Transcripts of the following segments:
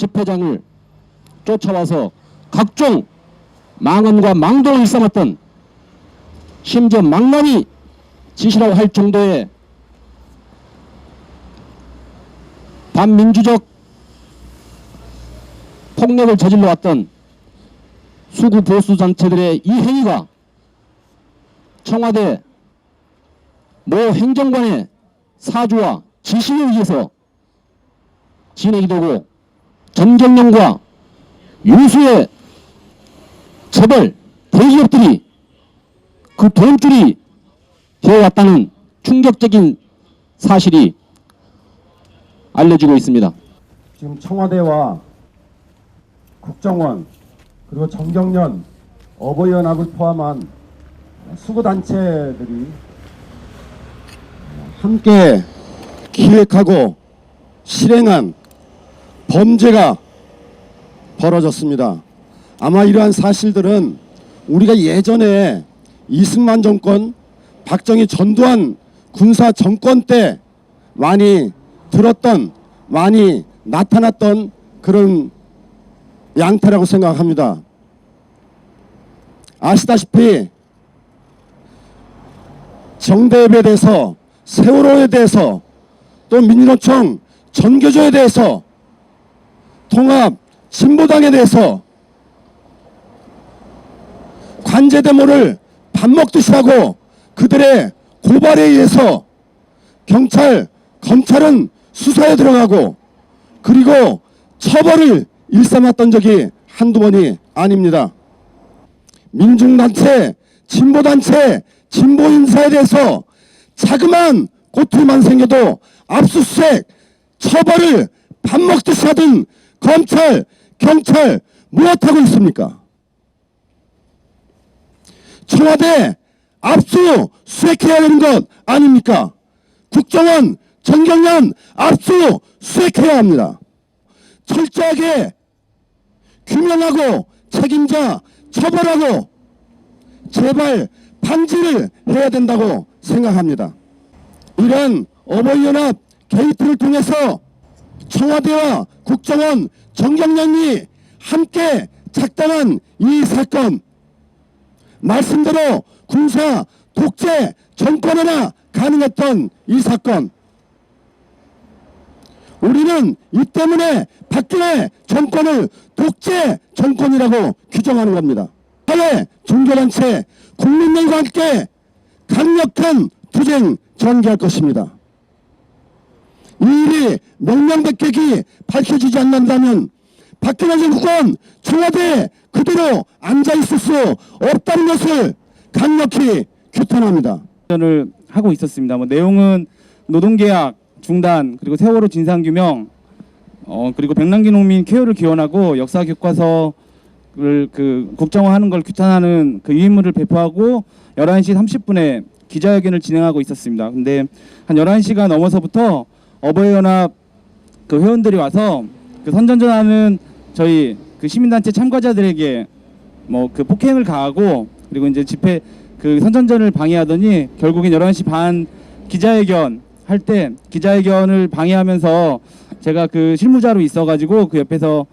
집회장을 쫓아와서 각종 망언과 망도를 일삼았던 심지어 망나니 짓이라고 할 정도의 반민주적 폭력을 저질러 왔던 수구 보수 단체들의 이 행위가 청와대 모 행정관의 사주와 지시에 의해서 진행이 되고 전경련과 유수의 재벌 대기업들이 그 돈줄이 되어왔다는 충격적인 사실이 알려지고 있습니다. 지금 청와대와 국정원 그리고 정경련 어버이연합을 포함한 수구단체들이 함께 기획하고 실행한 범죄가 벌어졌습니다. 아마 이러한 사실들은 우리가 예전에 이승만 정권, 박정희 전두환 군사 정권 때 많이 들었던, 많이 나타났던 그런 양태라고 생각합니다. 아시다시피 정대협에 대해서 세월호에 대해서 또 민주노총 전교조에 대해서 통합 진보당에 대해서 관제대모를 밥 먹듯이 하고 그들의 고발에 의해서 경찰, 검찰은 수사에 들어가고 그리고 처벌을 일삼았던 적이 한두 번이 아닙니다. 민중단체, 진보단체, 진보인사에 대해서 자그마한 꼬투리만 생겨도 압수수색, 처벌을 밥 먹듯이 하던 검찰, 경찰 무엇하고 있습니까? 청와대 압수 수색해야 되는 것 아닙니까? 국정원, 정경련 압수 수색해야 합니다. 철저하게 규명하고 책임자 처벌하고 제발 방지를 해야 된다고 생각합니다. 이런 어버이연합 게이트를 통해서 청와대와 국정원 정경련이 함께 작당한 이 사건 말씀대로 군사 독재 정권하나 가능했던 이 사건 우리는 이 때문에 박근혜 정권을 독재 정권이라고 규정하는 겁니다. 사회, 종교단체, 국민들과 함께 강력한 투쟁 전개할 것입니다. 이 일이 명명백백이 밝혀지지 않는다면 박근혜 정권 청와대에 그대로 앉아있을 수 없다는 것을 강력히 규탄합니다. 을 하고 있었습니다. 뭐 내용은 노동계약 중단 그리고 세월호 진상규명 어 그리고 백남기 농민 케어를 기원하고 역사 교과서를 그 국정화하는 걸 규탄하는 그 유인물을 배포하고 11시 30분에 기자회견을 진행하고 있었습니다. 근데 한 11시가 넘어서부터 어버이연합 그 회원들이 와서 그 선전전하는 저희 그 시민단체 참가자들에게 뭐 그 폭행을 가하고 그리고 이제 집회 그 선전전을 방해하더니 결국엔 11시 반 기자회견 할 때 기자회견을 방해하면서 제가 그 실무자로 있어가지고 그 옆에서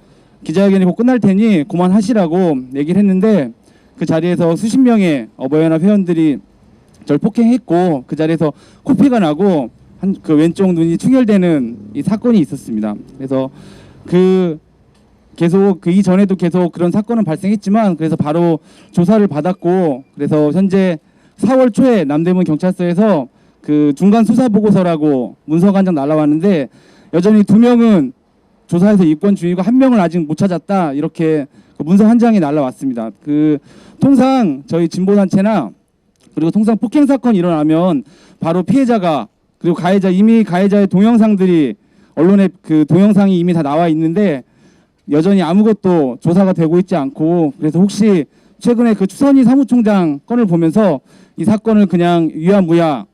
기자회견이 곧 끝날 테니 그만하시라고 얘기를 했는데 그 자리에서 수십 명의 어버이연합 회원들이 절 폭행했고 그 자리에서 코피가 나고 한 그 왼쪽 눈이 충혈되는 이 사건이 있었습니다. 그래서 그 계속 그 이전에도 계속 그런 사건은 발생했지만 그래서 바로 조사를 받았고 그래서 현재 4월 초에 남대문 경찰서에서 그 중간 수사 보고서라고 문서가 한 장 날라왔는데 여전히 두 명은 조사에서 입건 중이고 한 명을 아직 못 찾았다 이렇게 그 문서 한 장이 날라왔습니다. 그 통상 저희 진보 단체나 그리고 통상 폭행 사건 이 일어나면 바로 피해자가 그리고 가해자 이미 가해자의 동영상들이 언론에 그 동영상이 이미 다 나와 있는데 여전히 아무것도 조사가 되고 있지 않고 그래서 혹시 최근에 그 추선희 사무총장 건을 보면서 이 사건을 그냥 유야무야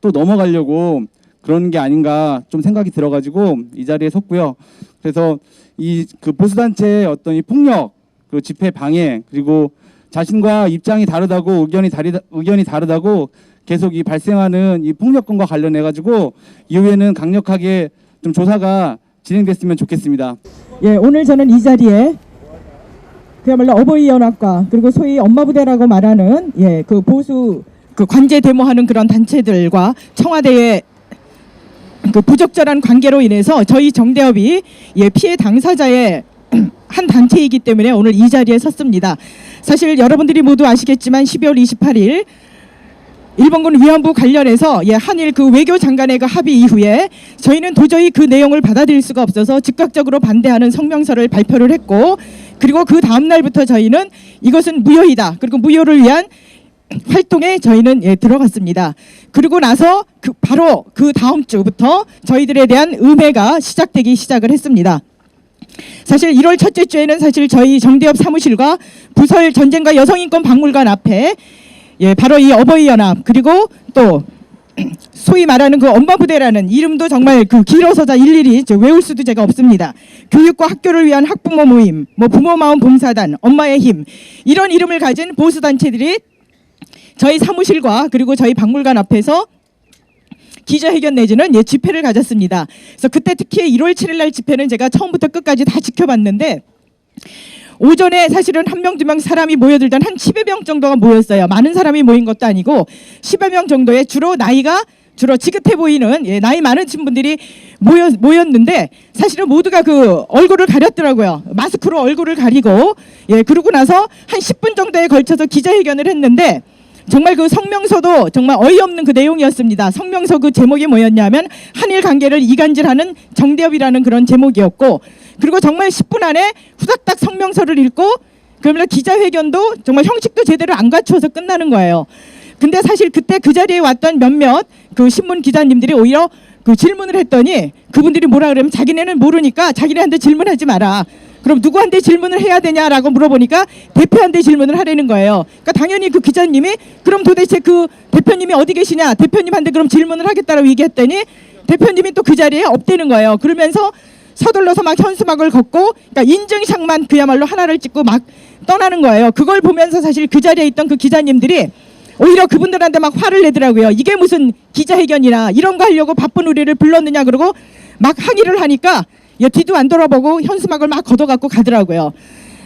또 넘어가려고 그런 게 아닌가 좀 생각이 들어가지고 이 자리에 섰고요. 그래서 이 그 보수단체의 어떤 이 폭력 그리고 집회 방해 그리고 자신과 입장이 다르다고 의견이 다르다 의견이 다르다고 계속 이 발생하는 이 폭력건과 관련해 가지고 이후에는 강력하게 좀 조사가 진행됐으면 좋겠습니다. 예, 오늘 저는 이 자리에 그야말로 어버이 연합과 그리고 소위 엄마 부대라고 말하는 예, 그 보수 그 관제 데모하는 그런 단체들과 청와대의 그 부적절한 관계로 인해서 저희 정대협이 예, 피해 당사자의 한 단체이기 때문에 오늘 이 자리에 섰습니다. 사실 여러분들이 모두 아시겠지만 12월 28일 일본군 위안부 관련해서 예, 한일 그 외교 장관의 그 합의 이후에 저희는 도저히 그 내용을 받아들일 수가 없어서 즉각적으로 반대하는 성명서를 발표를 했고 그리고 그 다음 날부터 저희는 이것은 무효이다. 그리고 무효를 위한 활동에 저희는 예, 들어갔습니다. 그리고 나서 그 바로 그 다음 주부터 저희들에 대한 음해가 시작되기 시작을 했습니다. 사실 1월 첫째 주에는 사실 저희 정대협 사무실과 부설 전쟁과 여성인권 박물관 앞에 예, 바로 이 어버이 연합 그리고 또 소위 말하는 그 엄마 부대라는 이름도 정말 그 길어서 다 일일이 저 외울 수도 제가 없습니다. 교육과 학교를 위한 학부모 모임, 뭐 부모 마음 봉사단, 엄마의 힘 이런 이름을 가진 보수 단체들이 저희 사무실과 그리고 저희 박물관 앞에서 기자회견 내지는 예, 집회를 가졌습니다. 그래서 그때 특히 1월 7일 날 집회는 제가 처음부터 끝까지 다 지켜봤는데 오전에 사실은 한 명 두 명 사람이 모여들던 한 10여 명 정도가 모였어요. 많은 사람이 모인 것도 아니고 10여 명 정도의 주로 나이가 주로 지긋해 보이는 예, 나이 많으신 분들이 모여, 모였는데 사실은 모두가 그 얼굴을 가렸더라고요. 마스크로 얼굴을 가리고 예 그러고 나서 한 10분 정도에 걸쳐서 기자회견을 했는데 정말 그 성명서도 정말 어이없는 그 내용이었습니다. 성명서 그 제목이 뭐였냐면 한일 관계를 이간질하는 정대협이라는 그런 제목이었고 그리고 정말 10분 안에 후닥닥 성명서를 읽고 그러면 기자회견도 정말 형식도 제대로 안 갖추어서 끝나는 거예요. 근데 사실 그때 그 자리에 왔던 몇몇 그 신문 기자님들이 오히려 그 질문을 했더니 그분들이 뭐라 그러면 자기네는 모르니까 자기네한테 질문하지 마라. 그럼 누구한테 질문을 해야 되냐라고 물어보니까 대표한테 질문을 하라는 거예요. 그러니까 당연히 그 기자님이 그럼 도대체 그 대표님이 어디 계시냐? 대표님한테 그럼 질문을 하겠다라고 얘기했더니 대표님이 또 그 자리에 없대는 거예요. 그러면서 서둘러서 막 현수막을 걷고 그러니까 인증샷만 그야말로 하나를 찍고 막 떠나는 거예요. 그걸 보면서 사실 그 자리에 있던 그 기자님들이 오히려 그분들한테 막 화를 내더라고요. 이게 무슨 기자회견이나 이런 거 하려고 바쁜 우리를 불렀느냐 그러고 막 항의를 하니까 야, 뒤도 안 돌아보고 현수막을 막 걷어갖고 가더라고요.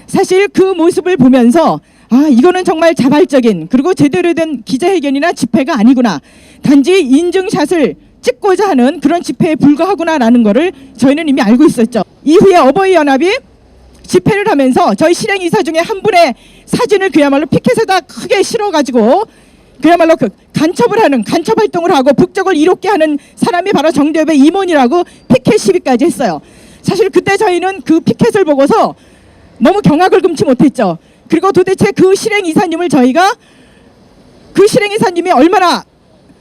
사실 그 모습을 보면서 아 이거는 정말 자발적인 그리고 제대로 된 기자회견이나 집회가 아니구나. 단지 인증샷을 찍고자 하는 그런 집회에 불과하구나라는 거를 저희는 이미 알고 있었죠. 이후에 어버이 연합이 집회를 하면서 저희 실행 이사 중에 한 분의 사진을 그야말로 피켓에다 크게 실어가지고 그야말로 그 간첩을 하는 간첩 활동을 하고 북적을 이롭게 하는 사람이 바로 정대협의 임원이라고 피켓 시위까지 했어요. 사실 그때 저희는 그 피켓을 보고서 너무 경악을 금치 못했죠. 그리고 도대체 그 실행 이사님을 저희가 그 실행 이사님이 얼마나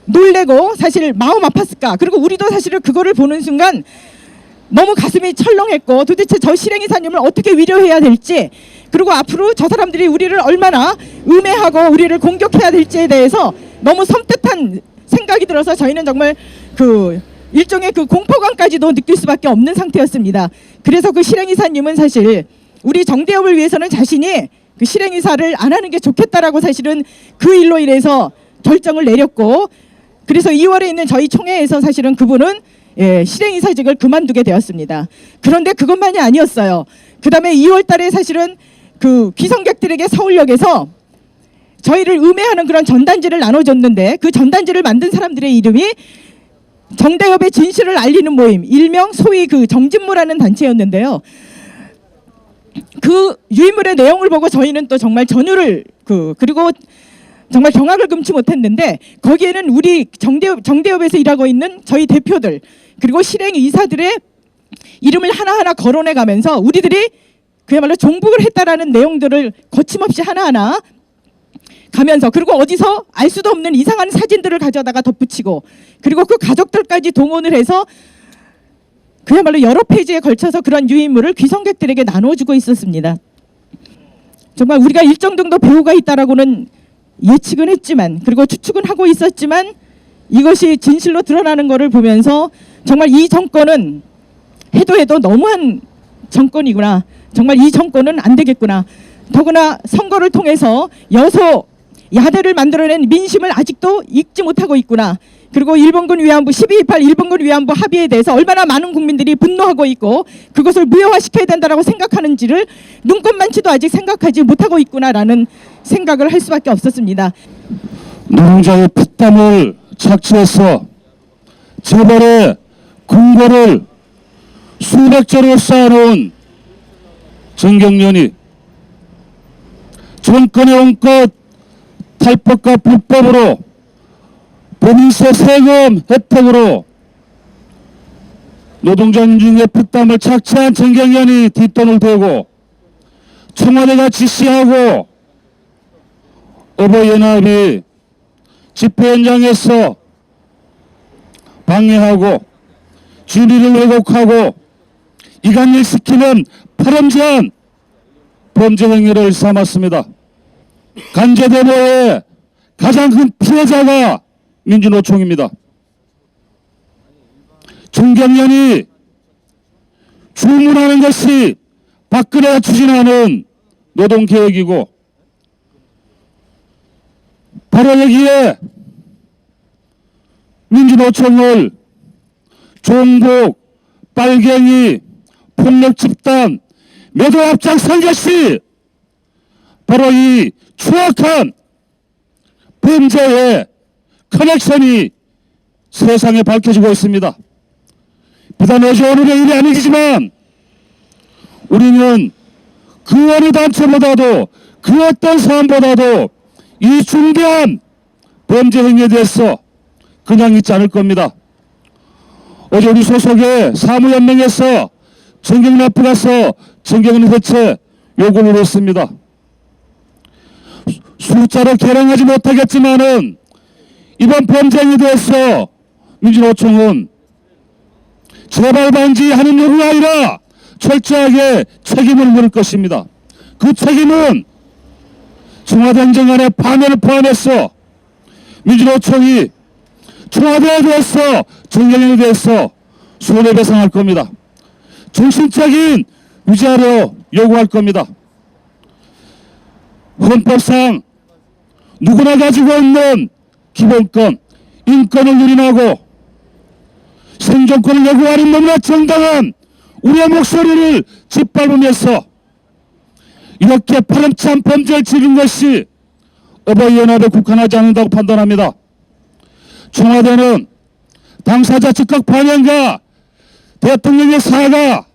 놀래고 사실 마음 아팠을까. 그리고 우리도 사실은 그거를 보는 순간 너무 가슴이 철렁했고 도대체 저 실행이사님을 어떻게 위로해야 될지 그리고 앞으로 저 사람들이 우리를 얼마나 음해하고 우리를 공격해야 될지에 대해서 너무 섬뜩한 생각이 들어서 저희는 정말 그 일종의 그 공포감까지도 느낄 수밖에 없는 상태였습니다. 그래서 그 실행이사님은 사실 우리 정대협을 위해서는 자신이 그 실행이사를 안 하는 게 좋겠다라고 사실은 그 일로 인해서 결정을 내렸고 그래서 2월에 있는 저희 총회에서 사실은 그분은 예, 실행이사직을 그만두게 되었습니다. 그런데 그것만이 아니었어요. 그 다음에 2월 달에 사실은 그 귀성객들에게 서울역에서 저희를 음해하는 그런 전단지를 나눠줬는데 그 전단지를 만든 사람들의 이름이 정대협의 진실을 알리는 모임, 일명 소위 그 정진무라는 단체였는데요. 그 유인물의 내용을 보고 저희는 또 정말 전율을 그 그리고 정말 경악을 금치 못했는데 거기에는 우리 정대협, 정대협에서 일하고 있는 저희 대표들 그리고 실행 이사들의 이름을 하나하나 거론해 가면서 우리들이 그야말로 종북을 했다라는 내용들을 거침없이 하나하나 가면서 그리고 어디서 알 수도 없는 이상한 사진들을 가져다가 덧붙이고 그리고 그 가족들까지 동원을 해서 그야말로 여러 페이지에 걸쳐서 그런 유인물을 귀성객들에게 나눠주고 있었습니다. 정말 우리가 일정 정도 배우가 있다라고는 예측은 했지만 그리고 추측은 하고 있었지만 이것이 진실로 드러나는 것을 보면서 정말 이 정권은 해도 해도 너무한 정권이구나. 정말 이 정권은 안 되겠구나. 더구나 선거를 통해서 여소 야대를 만들어낸 민심을 아직도 읽지 못하고 있구나. 그리고 일본군 위안부 12.28 일본군 위안부 합의에 대해서 얼마나 많은 국민들이 분노하고 있고 그것을 무효화시켜야 된다라고 생각하는지를 눈꼽만치도 아직 생각하지 못하고 있구나라는 생각을 할 수밖에 없었습니다. 노동자의 피땀을 착취해서 재벌의 궁궐을 수백 조로 쌓아놓은 정경련이 정권에 온것 탈법과 불법으로 법인세 세금 혜택으로 노동자 중에 피땀을 착취한 정경련이 뒷돈을 대고 청와대가 지시하고 어버이연합이 집회 현장에서 방해하고 주리를 왜곡하고 이간일시키는 파렴치한 범죄 행위를 삼았습니다. 간제대모의 가장 큰 피해자가 민주노총입니다. 중경련이 주문하는 것이 박근혜가 추진하는 노동개혁이고 바로 여기에 민주노총을 종북, 빨갱이, 폭력 집단, 매도 앞장선 것이 바로 이 추악한 범죄의 커넥션이 세상에 밝혀지고 있습니다. 비단 어제 오늘의 일이 아니지만 우리는 그 어느 단체보다도 그 어떤 사람보다도 이 중대한 범죄 행위에 대해서 그냥 있지 않을 겁니다. 어제 우리 소속의 사무연맹에서 앞에 가서 정경련 해체 요구를 했습니다. 수- 숫자로 계량하지 못하겠지만은 이번 범죄 행위에 대해서 민주노총은 재발 방지하는 요구가 아니라 철저하게 책임을 물을 것입니다. 그 책임은 청와대 행정안의 파면을 포함해서 민주노총이 청와대에 대해서 정경련에 대해서 손해배상할 겁니다. 정신적인 위자료 요구할 겁니다. 헌법상 누구나 가지고 있는 기본권, 인권을 유린하고 생존권을 요구하는 너무나 정당한 우리의 목소리를 짓밟으면서 이렇게 파렴치한 범죄를 지은 것이 어버이연합에 국한하지 않는다고 판단합니다. 청와대는 당사자 즉각 반영과 대통령의 사과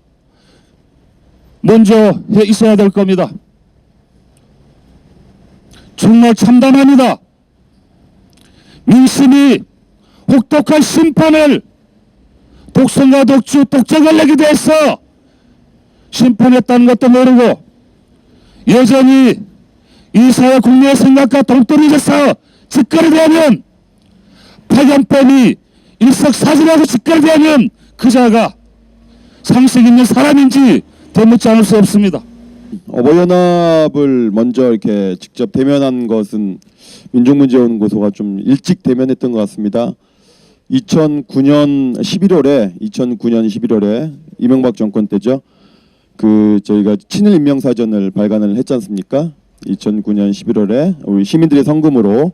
먼저 해 있어야 될 겁니다. 정말 참담합니다. 민심이 혹독한 심판을 독선과 독주, 독재 권력에 대해서 심판했다는 것도 모르고 여전히 이 사회 국민의 생각과 동떨어져서 짓거리되면 파견법이 일석사실하고 짓거리되면 그 자가 상식 있는 사람인지 되묻지 않을 수 없습니다. 어버이연합을 먼저 이렇게 직접 대면한 것은 민족문제연구소가 좀 일찍 대면했던 것 같습니다. 2009년 11월에 2009년 11월에 이명박 정권 때죠. 그 저희가 친일 임명 사전을 발간을 했지 않습니까? 2009년 11월에 우리 시민들의 성금으로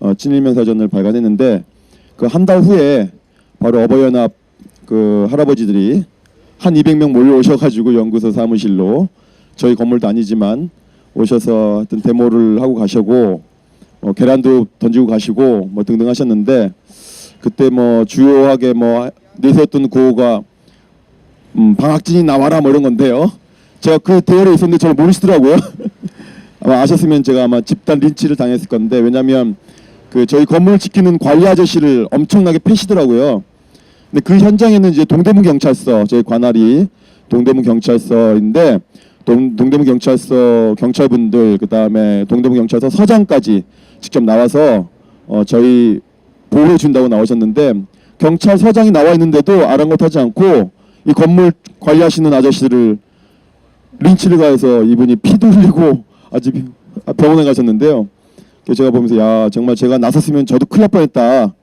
어, 친일 임명 사전을 발간했는데 그 한 달 후에 바로 어버이연합 그 할아버지들이 한 200명 몰려 오셔가지고 연구소 사무실로 저희 건물도 아니지만 오셔서 하여튼 데모를 하고 가시고 어, 계란도 던지고 가시고 뭐 등등 하셨는데 그때 뭐 주요하게 뭐 내세웠던 구호가 음, 방학진이 나와라 뭐 이런 건데요. 제가 그 대열에 있었는데 저를 모르시더라고요. 아마 아셨으면 제가 아마 집단 린치를 당했을 건데 왜냐하면 그 저희 건물 지키는 관리 아저씨를 엄청나게 패시더라고요. 근데 그 현장에는 이제 동대문 경찰서 저희 관할이 동대문 경찰서인데 동, 동대문 경찰서 경찰분들 그 다음에 동대문 경찰서 서장까지 직접 나와서 어, 저희 보호해 준다고 나오셨는데 경찰서장이 나와 있는데도 아랑곳하지 않고 이 건물 관리하시는 아저씨를 린치를 가해서 이분이 피도 흘리고 아직 병원에 가셨는데요. 제가 보면서 야 정말 제가 나섰으면 저도 큰일 날 뻔했다.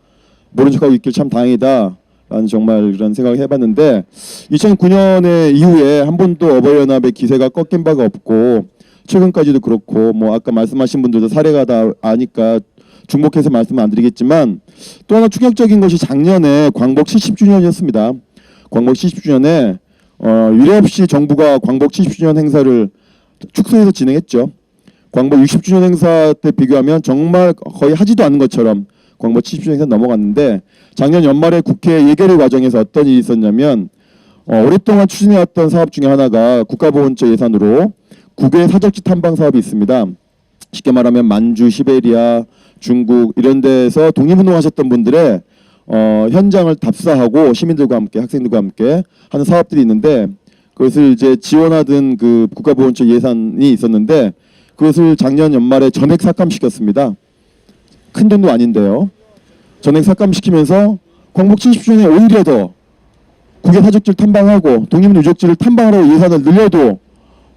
모른 척하고 있길 참 다행이다. 라는 정말 그런 생각을 해봤는데 2009년에 이후에 한 번도 어버이연합의 기세가 꺾인 바가 없고 최근까지도 그렇고 뭐 아까 말씀하신 분들도 사례가 다 아니까 중복해서 말씀 안 드리겠지만 또 하나 충격적인 것이 작년에 광복 70주년이었습니다. 광복 70주년에 어, 유례 없이 정부가 광복 70주년 행사를 축소해서 진행했죠. 광복 60주년 행사 때 비교하면 정말 거의 하지도 않은 것처럼 광복 70주년 행사 넘어갔는데 작년 연말에 국회 예결위 과정에서 어떤 일이 있었냐면 어, 오랫동안 추진해왔던 사업 중에 하나가 국가보훈처 예산으로 국외 사적지 탐방 사업이 있습니다. 쉽게 말하면 만주, 시베리아, 중국 이런 데서 독립운동하셨던 분들의 어, 현장을 답사하고 시민들과 함께 학생들과 함께 하는 사업들이 있는데 그것을 이제 지원하던 그 국가보훈처 예산이 있었는데 그것을 작년 연말에 전액 삭감시켰습니다. 큰 돈도 아닌데요. 전액 삭감시키면서 광복 70주년에 오히려 더 국외 사적지를 탐방하고 독립 유적지를 탐방하러 예산을 늘려도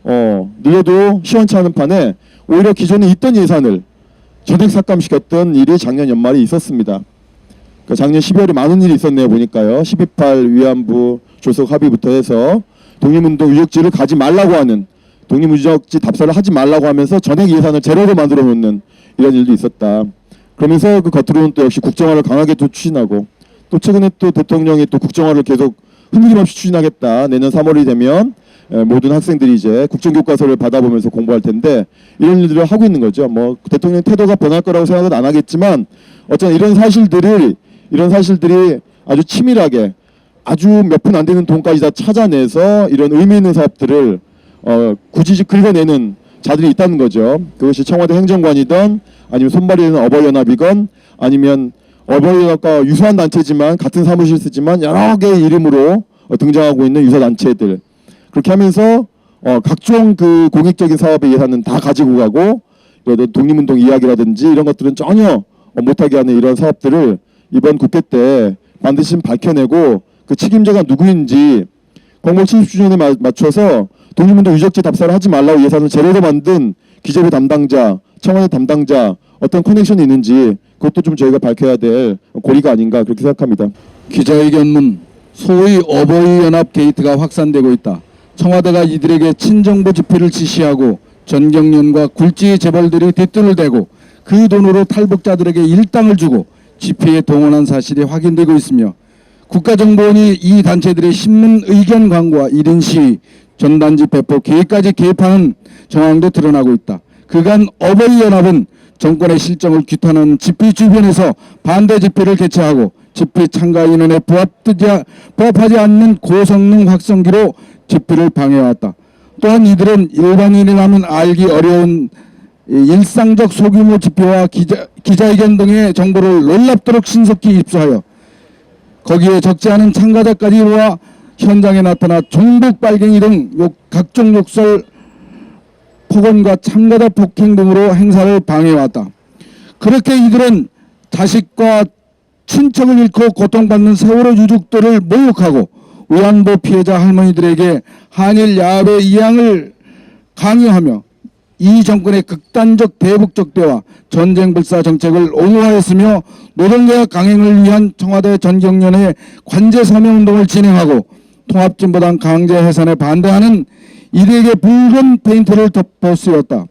어 늘려도 시원치 않은 판에 오히려 기존에 있던 예산을 전액 삭감시켰던 일이 작년 연말에 있었습니다. 그 작년 12월에 많은 일이 있었네요 보니까요. 12.8 위안부 조속 합의부터 해서 독립운동 유적지를 가지 말라고 하는 독립유적지 답사를 하지 말라고 하면서 전액 예산을 제로로 만들어 놓는 이런 일도 있었다. 그러면서 그 겉으로는 또 역시 국정화를 강하게 또 추진하고 또 최근에 또 대통령이 또 국정화를 계속 흔들림 없이 추진하겠다. 내년 3월이 되면 에, 모든 학생들이 이제 국정교과서를 받아보면서 공부할 텐데 이런 일들을 하고 있는 거죠. 뭐 대통령 태도가 변할 거라고 생각은 안 하겠지만 어쨌든 이런 사실들을 이런 사실들이 아주 치밀하게 아주 몇푼안 되는 돈까지 다 찾아내서 이런 의미 있는 사업들을 어, 굳이 긁어내는 자들이 있다는 거죠. 그것이 청와대 행정관이든 아니면 손발이 있는 어버이연합이건 아니면 어버이연합과 유사한 단체지만 같은 사무실 쓰지만 여러 개의 이름으로 어, 등장하고 있는 유사 단체들 그렇게 하면서 어, 각종 그 공익적인 사업의 예산은 다 가지고 가고 이런 독립운동 이야기라든지 이런 것들은 전혀 어, 못하게 하는 이런 사업들을 이번 국회 때 반드시 밝혀내고 그 책임자가 누구인지 광복 70주년에 마, 맞춰서 독립운동 유적지 답사를 하지 말라고 예산을 제대로 만든 기재부 담당자, 청와대 담당자 어떤 커넥션이 있는지 그것도 좀 저희가 밝혀야 될 고리가 아닌가 그렇게 생각합니다. 기자회견문 소위 어버이 연합 게이트가 확산되고 있다. 청와대가 이들에게 친정부 집회를 지시하고 전경련과 굴지 재벌들이 뒷뜰을 대고 그 돈으로 탈북자들에게 일당을 주고 집회에 동원한 사실이 확인되고 있으며 국가정보원이 이 단체들의 신문 의견 광고와 1인 시위, 전단지 배포 계획까지 개입하는 정황도 드러나고 있다. 그간 어버이연합은 정권의 실정을 규탄하는 집회 주변에서 반대 집회를 개최하고 집회 참가 인원에 부합하지 않는 고성능 확성기로 집회를 방해해왔다. 또한 이들은 일반인이라면 알기 어려운 이 일상적 소규모 집회와 기자, 기자회견 등의 정보를 놀랍도록 신속히 입수하여 거기에 적지 않은 참가자까지 모아 현장에 나타나 종북 빨갱이 등 욕, 각종 욕설 폭언과 참가자 폭행 등으로 행사를 방해해왔다. 그렇게 이들은 자식과 친척을 잃고 고통받는 세월호 유족들을 모욕하고 위안부 피해자 할머니들에게 한일 야합의 이양을 강요하며 이 정권의 극단적 대북적 대화 전쟁 불사 정책을 옹호하였으며 노동계약 강행을 위한 청와대 전경련의 관제 서명 운동을 진행하고 통합진보당 강제 해산에 반대하는 이들에게 붉은 페인트를 덮어쓰였다.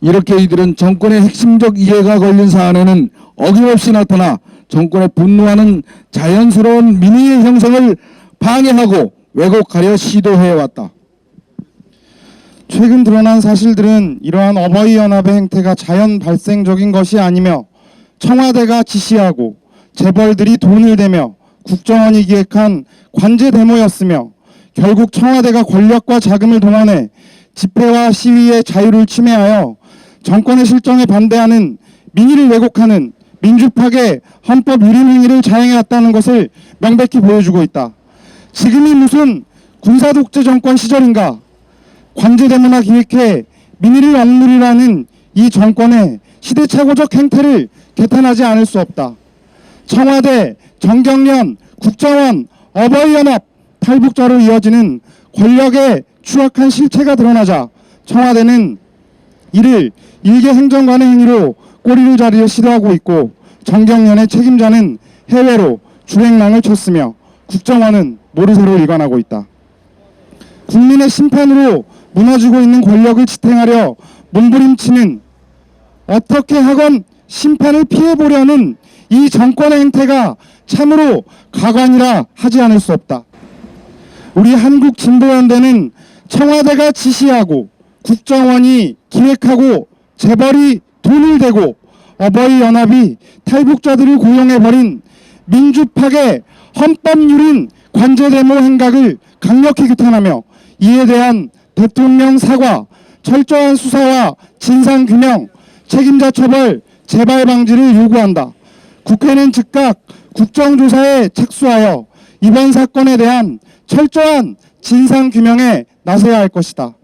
이렇게 이들은 정권의 핵심적 이해가 걸린 사안에는 어김없이 나타나 정권에 분노하는 자연스러운 민의의 형성을 방해하고 왜곡하려 시도해왔다. 최근 드러난 사실들은 이러한 어버이 연합의 행태가 자연 발생적인 것이 아니며 청와대가 지시하고 재벌들이 돈을 대며 국정원이 기획한 관제 데모였으며 결국 청와대가 권력과 자금을 동원해 집회와 시위의 자유를 침해하여 정권의 실정에 반대하는 민의를 왜곡하는 민주파계 헌법 유린 행위를 자행해왔다는 것을 명백히 보여주고 있다. 지금이 무슨 군사 독재 정권 시절인가? 관제대문화 기획해 민의를 억누리라는 이 정권의 시대착오적 행태를 개탄하지 않을 수 없다. 청와대, 정경련, 국정원, 어버이연합, 탈북자로 이어지는 권력의 추악한 실체가 드러나자 청와대는 이를 일개 행정관의 행위로 꼬리를 자르려 시도하고 있고 정경련의 책임자는 해외로 주행랑을 쳤으며 국정원은 모르쇠로 일관하고 있다. 국민의 심판으로 무너지고 있는 권력을 지탱하려 몸부림치는 어떻게 하건 심판을 피해보려는 이 정권의 행태가 참으로 가관이라 하지 않을 수 없다. 우리 한국 진보연대는 청와대가 지시하고 국정원이 기획하고 재벌이 돈을 대고 어버이 연합이 탈북자들을 고용해버린 민주파의 헌법유린 관제대모 행각을 강력히 규탄하며 이에 대한 대통령 사과, 철저한 수사와 진상규명, 책임자 처벌, 재발 방지를 요구한다. 국회는 즉각 국정조사에 착수하여 이번 사건에 대한 철저한 진상규명에 나서야 할 것이다.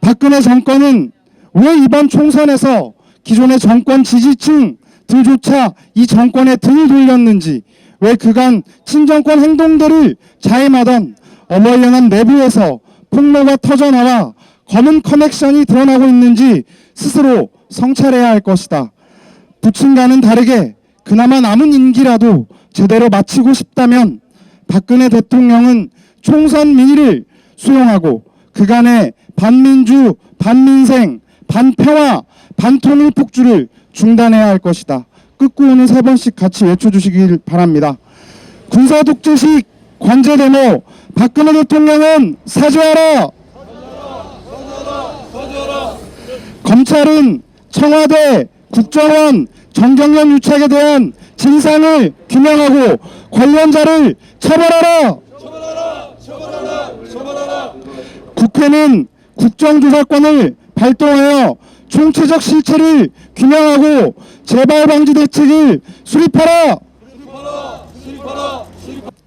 박근혜 정권은 왜 이번 총선에서 기존의 정권 지지층들조차 이 정권에 등을 돌렸는지 왜 그간 친정권 행동들을 자임하던 어버이연합 내부에서 폭로가 터져나와 검은 커넥션이 드러나고 있는지 스스로 성찰해야 할 것이다. 부친과는 다르게 그나마 남은 임기라도 제대로 마치고 싶다면 박근혜 대통령은 총선 민의를 수용하고 그간의 반민주, 반민생, 반평화, 반통일 폭주를 중단해야 할 것이다. 끝구호는 세 번씩 같이 외쳐주시길 바랍니다. 군사 독재식 관제 데모 박근혜 대통령은 사죄하라. 검찰은 청와대, 국정원, 정경련 유착에 대한 진상을 규명하고 관련자를 처벌하라. 국회는 국정조사권을 발동하여 총체적 실체를 규명하고 재발 방지 대책을 수립하라.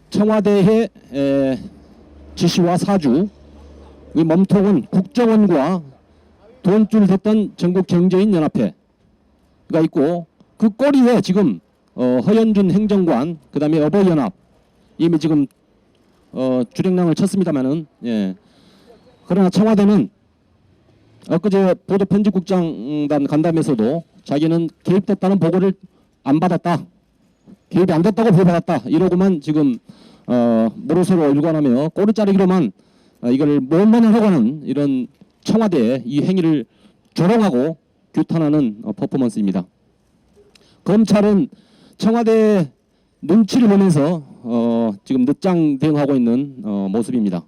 청와대의 에, 지시와 사주 이 몸통은 국정원과 돈줄 댔던 전국 경제인 연합회가 있고 그 꼬리에 지금 어, 허현준 행정관 그다음에 어버이연합 이미 지금 어, 주력랑을 쳤습니다마는 예. 그러나 청와대는 엊그제 보도 편집국장단 간담회에서도 자기는 개입됐다는 보고를 안 받았다. 개입이 안 됐다고 보고받았다. 이러고만 지금 어, 모로서로 일관하며 꼬리 자르기로만 어, 이걸 몰만을 하고 하는 이런 청와대의 이 행위를 조롱하고 규탄하는 어, 퍼포먼스입니다. 검찰은 청와대 눈치를 보면서 어, 지금 늦장 대응하고 있는 어, 모습입니다.